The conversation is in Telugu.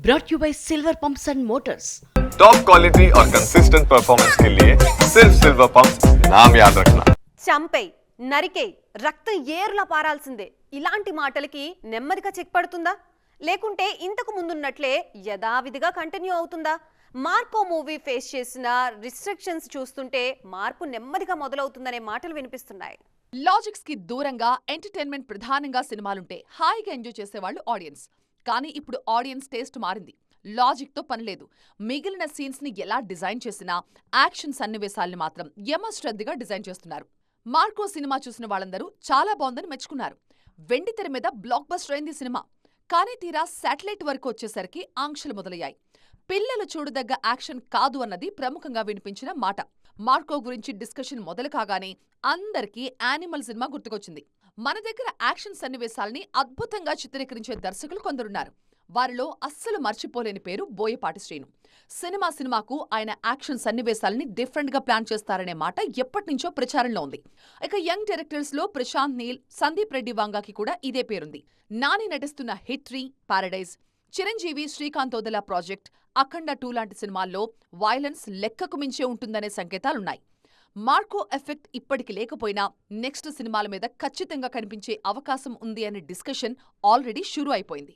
brought you by Silver Pumps and Motors. Top quality और कंसिस्टेंट परफॉर्मेंस के लिए सिर्फ सिल्वर पंप नाम याद रखना చంపేయ్ నరికేయ్ రక్తం ఏరులా పారాల్సిందే ఇలాంటి మాటలకి నెమ్మదిగా చెక్ పడుతుందా లేకుంటే ఇంతకు ముందున్నట్లే యథావిధిగా కంటిన్యూ అవుతుందా మార్కో మూవీ ఫేస్ చేసిన రిస్ట్రిక్షన్స్ చూస్తుంటే మార్పు నెమ్మదిగా మొదలవుతుందనే మాటలు వినిపిస్తున్నాయి లాజిక్స్ కి దూరంగా ఎంటర్టైన్మెంట్ ప్రధానంగా సినిమాలుంటే హాయిగా ఎంజాయ్ చేసేవాళ్ళు ఆడియన్స్ కానీ ఇప్పుడు ఆడియన్స్ టేస్ట్ మారింది. లాజిక్తో పనిలేదు మిగిలిన సీన్స్ని ఎలా డిజైన్ చేసినా యాక్షన్ సన్నివేశాల్ని మాత్రం యమ శ్రద్ధగా డిజైన్ చేస్తున్నారు. మార్కో సినిమా చూసిన వాళ్ళందరూ చాలా బాగుందని మెచ్చుకున్నారు. వెండి తెర మీద బ్లాక్ బస్టర్ అయింది సినిమా. కానీ తీరా శాటిలైట్ వరకు వచ్చేసరికి ఆంక్షలు మొదలయ్యాయి. పిల్లలు చూడదగ్గ యాక్షన్ కాదు అన్నది ప్రముఖంగా వినిపించిన మాట. మార్కో గురించి డిస్కషన్ మొదలు కాగానే అందరికీ యానిమల్ సినిమా గుర్తుకొచ్చింది. మన దగ్గర యాక్షన్ సన్నివేశాల్ని అద్భుతంగా చిత్రీకరించే దర్శకులు కొందరున్నారు. వారిలో అస్సలు మర్చిపోలేని పేరు బోయపాటి శ్రీను. సినిమా సినిమాకు ఆయన యాక్షన్ సన్నివేశాల్ని డిఫరెంట్గా ప్లాన్ చేస్తారనే మాట ఎప్పటినుంచో ప్రచారంలో ఉంది. ఇక యంగ్ డైరెక్టర్స్లో ప్రశాంత్ నీల్ సందీప్ రెడ్డి వాంగాకి కూడా ఇదే పేరుంది. నాని నటిస్తున్న హిట్రీ paradise Chiranjeevi Srikanth Odela project Akhanda two లాంటి సినిమాల్లో వైలెన్స్ లెక్కకు మించే ఉంటుందనే సంకేతాలున్నాయి. మార్కో ఎఫెక్ట్ ఇప్పటికి లేకపోయినా నెక్స్ట్ సినిమాల మీద ఖచ్చితంగా కనిపించే అవకాశం ఉంది అనే డిస్కషన్ ఆల్రెడీ షురూ అయిపోయింది.